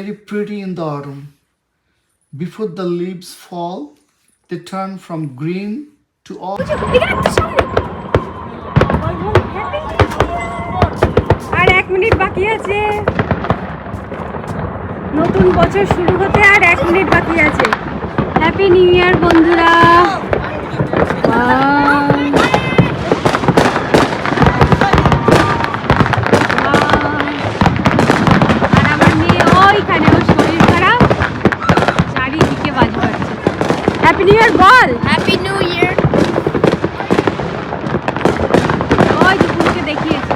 very pretty in the autumn. Before the leaves fall, they turn from green to. আর এক minute বাকি আছে নতুন বছর শুরু হতে আর এক মিনিট বাকি আছে হ্যাপি নিউ ইয়ার বন্ধুরা Wow. Wow. আর আমার মেয়ে ওইখানে ওর শরীর খারাপ চারিদিকে বাজ পাচ্ছে হ্যাপি নিউ ইয়ার বল Happy New Year! ওই যে পুরোকে দেখিয়েছে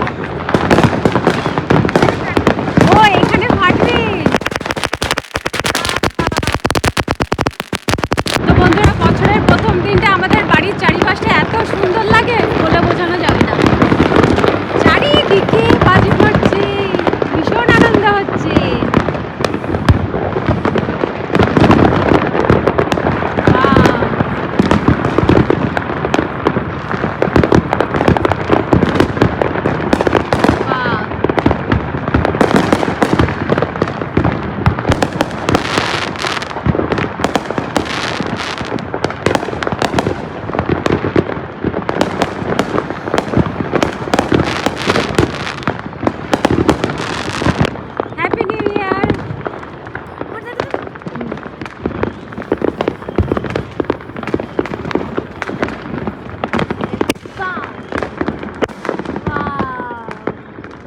ও এখানে ফাটবে তো বন্ধুরা বছরের প্রথম দিনটা আমাদের বাড়ির চারিপাশটা এত সুন্দর লাগে বলে বোঝানো যাবে না চারিদিকে বাজি পড়ছে ভীষণ আনন্দ হচ্ছে Wow. Wow. Happy new year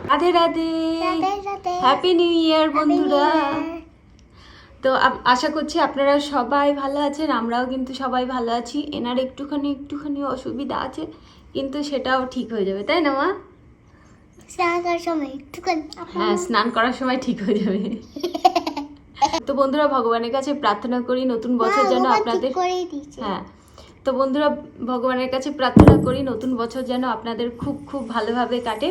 Radhe Radhe happy new year বন্ধুরা। তো আশা করছি আপনারা সবাই ভালো আছেন আমরাও কিন্তু সবাই ভালো আছি। এনার একটুখানি একটুখানি অসুবিধা আছে কিন্তু সেটাও ঠিক হয়ে যাবে তাই না মা? স্নান করার সময় একটুখানি হ্যাঁ স্নান করার সময় ঠিক হয়ে যাবে। তো বন্ধুরা ভগবানের কাছে প্রার্থনা করি নতুন বছর যেন আপনাদের হ্যাঁ। তো বন্ধুরা ভগবানের কাছে প্রার্থনা করি নতুন বছর যেন আপনাদের খুব খুব ভালোভাবে কাটে।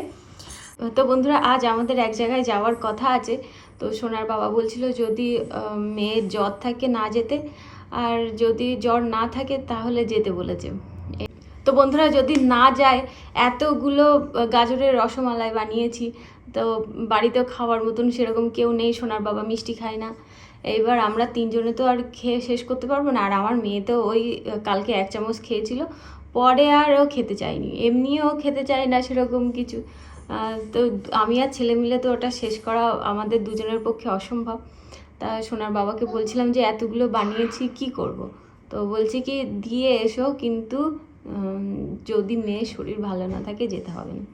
তো বন্ধুরা, আজ আমাদের এক জায়গায় যাওয়ার কথা আছে। তো সোনার বাবা বলছিল যদি মেয়ের জ্বর থাকে না যেতে, আর যদি জ্বর না থাকে তাহলে যেতে বলেছে। তো বন্ধুরা, যদি না যায়, এতগুলো গাজরের রসমালাই বানিয়েছি। তো বাড়িতেও খাওয়ার মতন সেরকম কেউ নেই, সোনার বাবা মিষ্টি খায় না। এইবার আমরা তিনজনে তো আর খেয়ে শেষ করতে পারব না। আর আমার মেয়ে তো ওই, কালকে এক চামচ খেয়েছিল, পরে আর ও খেতে চায়নি। এমনিও খেতে চায় না সেরকম কিছু। তো আমি আর ছেলে মিলে তো ওটা শেষ করা আমাদের দুজনের পক্ষে অসম্ভব। তা সোনার বাবাকে বলছিলাম যে, এতগুলো বানিয়েছি, কি করব? তো বলছি কি, দিয়ে এসো, কিন্তু যদি মেয়ের শরীর ভালো না থাকে, যেতে হবে না।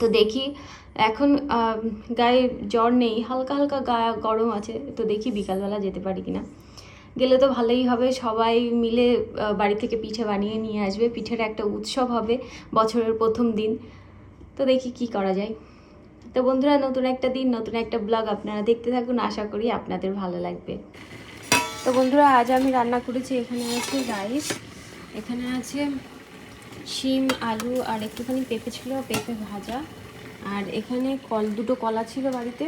তো দেখি, এখন গায়ে জ্বর নেই, হালকা হালকা গা গরম আছে, তো দেখি বিকালবেলা যেতে পারি কিনা। গেলে তো ভালোই হবে, সবাই মিলে বাড়ি থেকে পিঠে বানিয়ে নিয়ে আসবে। পিঠের একটা উৎসব হবে বছরের প্রথম দিন। তো দেখি কি করা যায়। তো বন্ধুরা, নতুন একটা দিন, নতুন একটা ব্লগ আপনারা দেখতে থাকুন, আশা করি আপনাদের ভালো লাগবে। তো বন্ধুরা, আজ আমি রান্না করেছি, এখানে আছে রাইস এখানে আছে শিম, আলু, আর একটুখানি পেঁপে ছিল, পেঁপে ভাজা। আর এখানে কল, দুটো কলা ছিল বাড়িতে,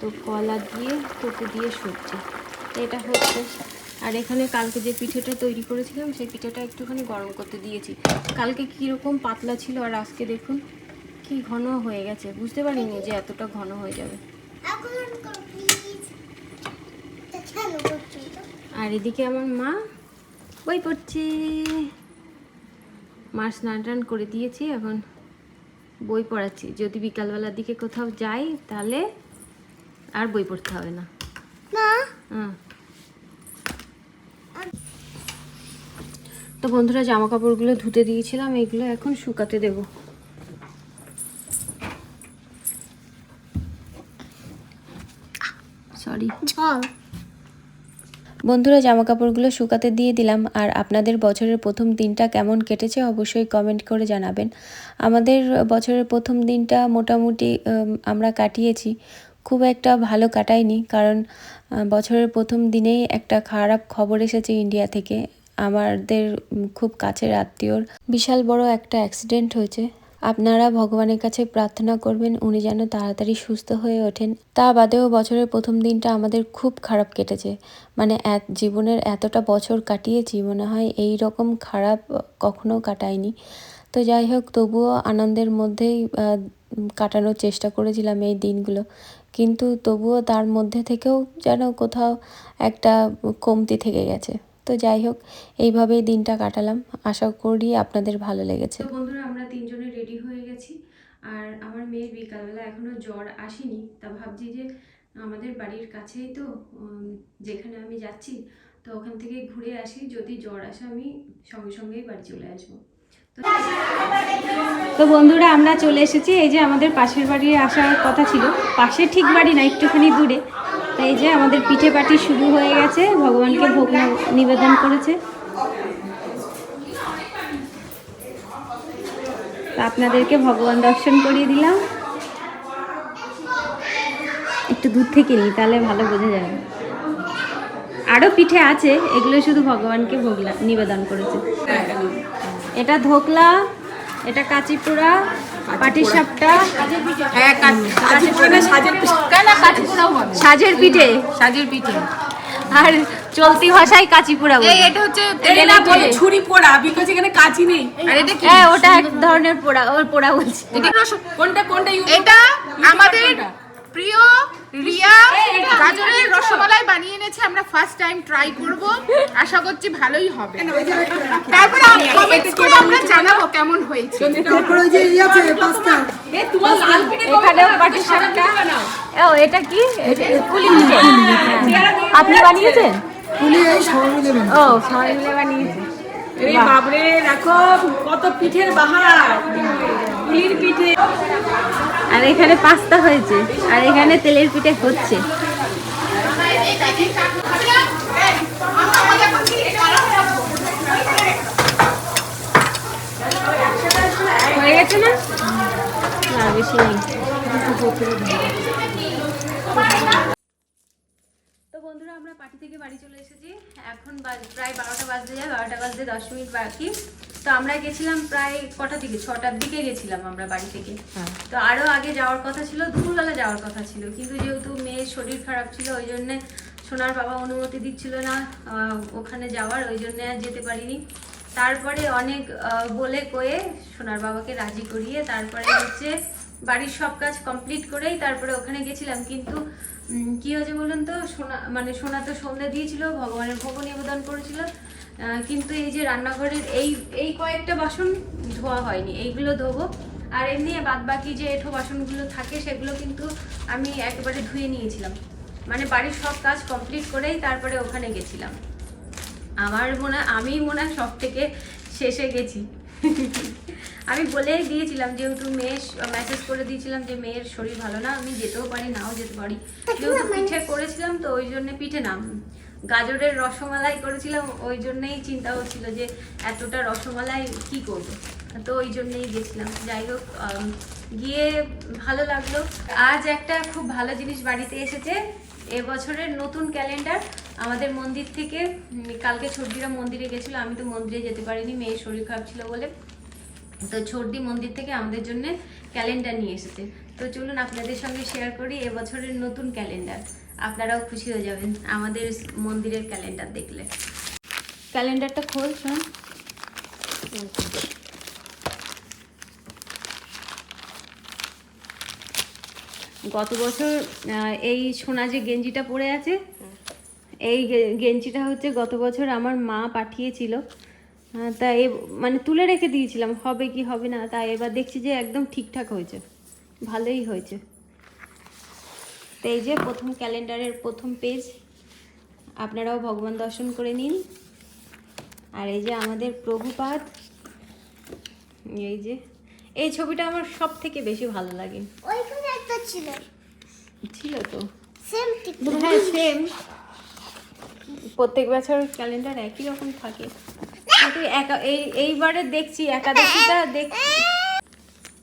তো কলা দিয়ে কোকো দিয়ে সবজি। এটা হচ্ছে। আর এখানে কালকে যে পিঠেটা তৈরি করেছিলাম, সেই পিঠেটা একটুখানি গরম করতে দিয়েছি। কালকে কীরকম পাতলা ছিল, আর আজকে দেখুন কি ঘন হয়ে গেছে? বুঝতে পারিনি যে এতটা ঘন হয়ে যাবে? আর এদিকে আমার মা বই পড়ছে। মার স্নান টান করে দিয়েছি এখন বই পড়াচ্ছি। যদি বিকালবেলার দিকে কোথাও যাই তাহলে আর বই পড়তে হবে না। তো বন্ধুরা জামা কাপড়গুলো ধুতে দিয়েছিলাম এগুলো এখন শুকাতে দেব। চল বন্ধুরা জামা কাপড়গুলো শুকাতে দিয়ে দিলাম। আর আপনাদের বছরের প্রথম দিনটা কেমন কেটেছে অবশ্যই কমেন্ট করে জানাবেন। আমাদের বছরের প্রথম দিনটা মোটামুটি আমরা কাটিয়েছি। খুব একটা ভালো কাটাইনি, কারণ বছরের প্রথম দিনেই একটা খারাপ খবর এসেছে ইন্ডিয়া থেকে। আমাদের খুব কাছের আত্মীয়র বিশাল বড় একটা অ্যাক্সিডেন্ট হয়েছে। আপনারা ভগবানের কাছে প্রার্থনা করবেন, উনি যেন তাড়াতাড়ি সুস্থ হয়ে ওঠেন। তা বাদেও বছরের প্রথম দিনটা আমাদের খুব খারাপ কেটেছে। মানে এক জীবনের এতটা বছর কাটিয়েছি মনে হয়, এই রকম খারাপ কখনো কাটায়নি। তো যাই হোক, তবুও আনন্দের মধ্যেই কাটানোর চেষ্টা করেছিলাম এই দিনগুলো। কিন্তু তবুও তার মধ্যে থেকেও যেন কোথাও একটা কমতি থেকে গেছে। তো যাই হোক, এইভাবেই দিনটা কাটালাম। আশা করি আপনাদের ভালো লেগেছে তো বন্ধুরা আমরা তিনজনে রেডি হয়ে গেছি আর আমার মেয়ের বিকালবেলা এখনও জ্বর আসেনি, তা ভাবছি যে আমাদের বাড়ির কাছেই তো যেখানে আমি যাচ্ছি, তো ওখান থেকে ঘুরে আসি, যদি জ্বর আসে আমি সঙ্গে সঙ্গেই বাড়ি চলে আসব। তো বন্ধুরা, আমরা চলে এসেছি, এই যে আমাদের পাশের বাড়ি আসার কথা ছিল, পাশে ঠিক বাড়ি না, একটুখানি দূরে, তো এই যে আমাদের পিঠে পাটি শুরু হয়ে গেছে, ভগবানকে ভোগ নিবেদন করেছে। আপনাদেরকে ভগবান দর্শন করিয়ে দিলাম। একটু দূর থেকে নিই তাহলে ভালো বোঝা যাবে। আরও পিঠে আছে এগুলো শুধু ভগবানকে ভোগ লা- নিবেদন করেছে। এটা ধোকলা এটা কাচিপুরা পাটিসাপটা হ্যাঁ পোড়া সাজের পিঠে সাজের পিঠে। সাজের পিঠে। আর চলতি ভাষায় কাচিপুরা বলে। এটা হচ্ছে তেলের বলে ছুরি পোড়া বিকজ এখানে কাঁচি নেই। আর এটা কি? হ্যাঁ ওটা এক ধরনের পোড়া ওর পোড়া বলছি। কোনটা কোনটা এটা আমাদের প্রিয় রিয়া গাজরের রসমালাই বানিয়ে এনেছে আমরা ফার্স্ট টাইম ট্রাই করব। আশা করছি ভালোই হবে। তারপর কমেন্টস করে আমরা জানাব কেমন হয়েছে। এখানেও পাটিসাপটা ও এটা কি? কুলি পিঠে। আপনি বানিয়েছেন? ও সবাই মিলে বানিয়েছে। আরে বাবরে দেখো কত পিঠের বাহার। পুলির পিঠে। আর এখানে পাস্তা হয়েছে। আর এখানে তেলের পিঠে হচ্ছে। হয়ে গেছে না? বেশি তো বন্ধুরা, আমরা পার্টি থেকে বাড়ি চলে এসেছি। এখন প্রায় বারোটা বাজতে যায়, বারোটা বাজতে দশ মিনিট বাকি। তো আমরা গেছিলাম প্রায় কটার দিকে? ছটার দিকে গেছিলাম আমরা বাড়ি থেকে। তো আরও আগে যাওয়ার কথা ছিল দুপুরবেলা যাওয়ার কথা ছিল। কিন্তু যেহেতু মেয়ের শরীর খারাপ ছিল ওই জন্য সোনার বাবা অনুমতি দিচ্ছিল না ওখানে যাওয়ার ওই জন্য আর যেতে পারিনি। তারপরে অনেক বলে কয়ে সোনার বাবাকে রাজি করিয়ে তারপরে হচ্ছে বাড়ির সব কাজ কমপ্লিট করেই তারপরে ওখানে গেছিলাম। কিন্তু কি হয়েছে বলুন তো? সোনা মানে সোনা তো সন্ধ্যা দিয়েছিল ভগবানের ভোগ নিবেদন করেছিল। কিন্তু এই যে রান্নাঘরের এই এই কয়েকটা বাসন ধোয়া হয়নি এইগুলো ধোবো। আর এমনি বাদ বাকি যে এঁঠো বাসনগুলো থাকে সেগুলো কিন্তু আমি একেবারে ধুয়ে নিয়েছিলাম। মানে বাড়ির সব কাজ কমপ্লিট করেই তারপরে ওখানে গেছিলাম। আমার মনে আমি মনে হয় সব থেকে শেষে গেছি। আমি বলেই দিয়েছিলাম যেহেতু মেয়ে মেসেজ করে দিয়েছিলাম যে মেয়ের শরীর ভালো না আমি যেতেও পারি নাও যেতে পারি। যেহেতু পিঠে করেছিলাম তো ওই জন্য পিঠে নাম গাজরের রসমালাই করেছিলাম, ওই জন্যেই চিন্তা হচ্ছিল যে এতটা রসমালাই কি করব? তো ওই জন্যই গেছিলাম। যাই হোক গিয়ে ভালো লাগল। আজ একটা খুব ভালো জিনিস বাড়িতে এসেছে। এবছরের নতুন ক্যালেন্ডার আমাদের মন্দির থেকে কালকে ছর্দিরা মন্দিরে গেছিল। আমি তো মন্দিরে যেতে পারিনি, মেয়ের শরীর খারাপ ছিল বলে। তো ছর্দি মন্দির থেকে আমাদের জন্য ক্যালেন্ডার নিয়ে এসেছে। তো চলুন আপনাদের সঙ্গে শেয়ার করি এবছরের নতুন ক্যালেন্ডার। আপনারাও খুশি হয়ে যাবেন আমাদের মন্দিরের ক্যালেন্ডার দেখলে। ক্যালেন্ডারটা খোল, শোন। গত বছর এই সোনা যে গেঞ্জিটা পরে আছে, এই গেঞ্জিটা হচ্ছে গত বছর আমার মা পাঠিয়েছিল। তা এ মানে তুলে রেখে দিয়েছিলাম, হবে কি হবে না, তা এবার দেখছি যে একদম ঠিকঠাক হয়েছে, ভালোই হয়েছে। তো এই যে প্রথম ক্যালেন্ডারের প্রথম পেজ আপনারাও ভগবান দর্শন করে নিন। আর এই যে আমাদের প্রভুপাত এই যে এই ছবিটা আমার সব থেকে বেশি ভালো লাগে। ওইখানে একটা ছিল। ছিল তো। সেম ঠিক হ্যাঁ সেম প্রত্যেক বছর ক্যালেন্ডার একই রকম থাকে। এই এইবারে দেখছি একাদশীটা দেখ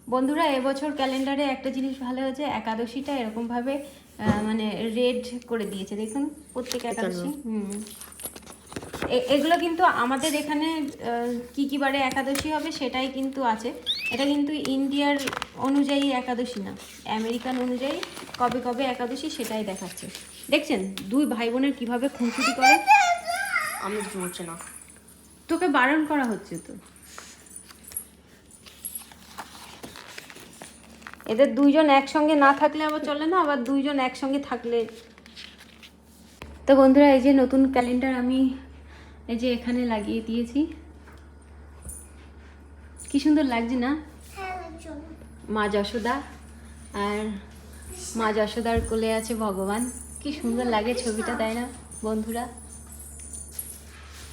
বন্ধুরা এবছর ক্যালেন্ডারে একটা জিনিস ভালো হয়েছে একাদশীটা এরকম ভাবে আহ, মানে রেড করে দিয়েছে। দেখুন প্রত্যেক একাদশী। হুম। এগুলো কিন্তু আমাদের এখানে কি কি বারে একাদশী হবে সেটাই কিন্তু আছে। এটা কিন্তু ইন্ডিয়ার অনুযায়ী একাদশী না। আমেরিকান অনুযায়ী কবে কবে একাদশী সেটাই দেখাচ্ছে। দেখছেন দুই ভাই বোনের কীভাবে খুনসুটি করে? আমি জমছে না। তোকে বারণ করা হচ্ছে তো। এদের দুইজন একসঙ্গে না থাকলে আবার চলে না, আবার দুইজন একসঙ্গে থাকলে। তো বন্ধুরা, এই যে নতুন ক্যালেন্ডার আমি এই যে এখানে লাগিয়ে দিয়েছি। কি সুন্দর লাগছে না? মা যশোদা আর মা যশোদার কোলে আছে ভগবান। কি সুন্দর লাগে ছবিটা, তাই না, বন্ধুরা?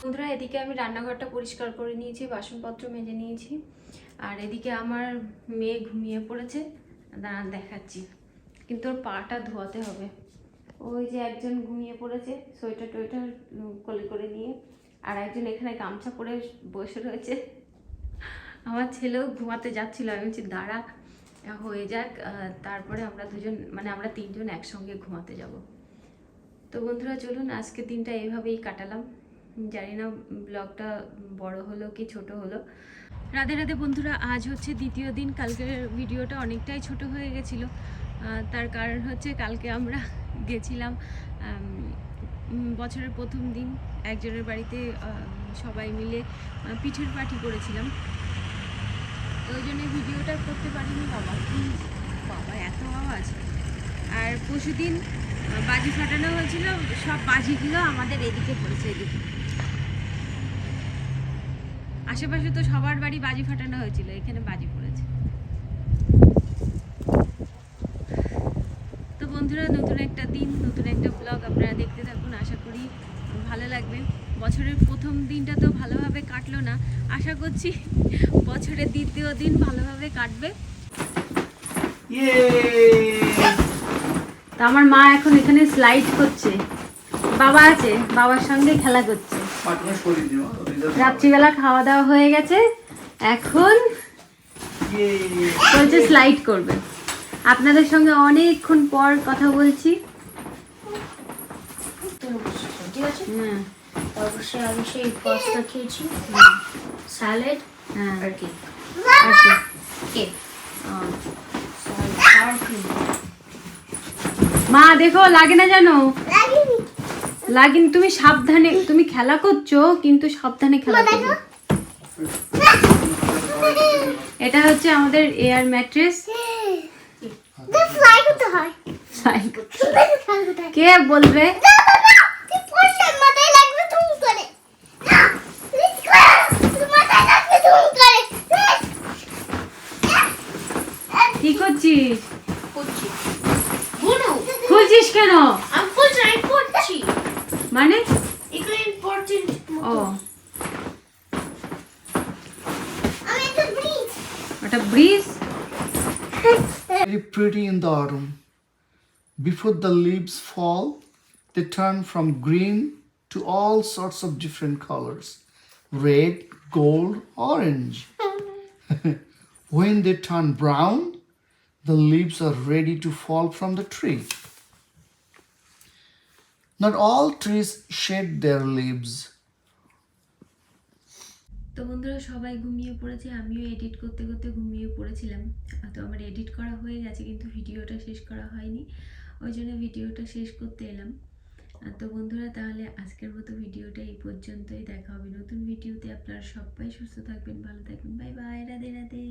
বন্ধুরা, এদিকে আমি রান্নাঘরটা পরিষ্কার করে নিয়েছি, বাসনপত্র মেজে নিয়েছি। আর এদিকে আমার মেয়ে ঘুমিয়ে পড়েছে। দাঁড়ান দেখাচ্ছি। কিন্তু ওর পাটা ধোয়াতে হবে। ওই যে একজন ঘুমিয়ে পড়েছে, সোয়েটার টোয়েটার কোলে করে নিয়ে, আর একজন এখানে গামছা পরে বসে রয়েছে। আমার ছেলেও ঘুমাতে যাচ্ছিল। আমি বলছি, দাঁড়া, হয়ে যাক তারপরে আমরা দুজন মানে আমরা তিনজন একসঙ্গে ঘুমাতে যাব। তো বন্ধুরা, চলুন, আজকের দিনটা এইভাবেই কাটালাম। জানি না, ব্লগটা বড় হলো কি ছোট হলো। রাধে রাধে বন্ধুরা, আজ হচ্ছে দ্বিতীয় দিন। কালকের ভিডিওটা অনেকটাই ছোট হয়ে গেছিল। তার কারণ হচ্ছে কালকে আমরা গেছিলাম বছরের প্রথম দিন। একজনের বাড়িতে সবাই মিলে পিঠের পার্টি করেছিলাম। ওই জন্য ভিডিওটা করতে পারিনি। বাবা বাবা এত আওয়াজ। আর পরশু দিন বাজি ফাটানো হয়েছিল, সব বাজিগুলো আমাদের এদিকে পড়েছে, এদিকে। আশেপাশে তো সবার বাড়ি বাজি ফাটানো হয়েছিল, এখানে বাজি পড়েছে। তো বন্ধুরা, নতুন একটা দিন, নতুন একটা ব্লগ আপনারা দেখতে থাকুন, আশা করি ভালো লাগবে বছরের প্রথম দিনটা তো ভালোভাবে কাটলো না, আশা করছি বছরের দ্বিতীয় দিন ভালোভাবে কাটবে। তো আমার মা এখন এখানে স্লাইড করছে। বাবা আছে, বাবার সঙ্গে খেলা করছে। রাত্রিবেলা খাওয়া দাওয়া হয়ে গেছে। এখন বলছে স্লাইড করবে। আপনাদের সঙ্গে অনেকক্ষণ পর কথা বলছি। ঠিক আছে? হ্যাঁ। অবশ্যই আমি সেই পাস্তা খেয়েছি। স্যালাড হ্যাঁ। আর কেক আর কি? কেক ও। মা দেখো লাগে না জানো লাগেনি তুমি সাবধানে তুমি খেলা করছ কিন্তু সাবধানে খেলা করবে এটা হচ্ছে আমাদের এয়ার ম্যাট্রেস। কে বলবে? কি করছিস? করছি খুলছিস কেন? মানে এগুলো ইম্পর্টেন্ট ও আমি একটা ব্রিজ ওটা bridge Very pretty in the autumn. Before the leaves fall, they turn from green to all sorts of different colors red, gold, orange. when they turn brown, the leaves are ready to fall from the tree. Not all trees shed their leaves. তো বন্ধুরা, সবাই ঘুমিয়ে পড়েছে, আমিও edit করতে করতে ঘুমিয়ে পড়েছিলাম। তো আমার এডিট করা হয়ে গেছে, কিন্তু ভিডিওটা শেষ করা হয়নি। ওই জন্য ভিডিওটা শেষ করতে এলাম। তো বন্ধুরা, তাহলে আজকের মতো ভিডিওটা এই পর্যন্তই। দেখা হবে নতুন ভিডিওতে। আপনারা সবাই সুস্থ থাকবেন, ভালো থাকবেন। Bye bye, Radhe Radhe.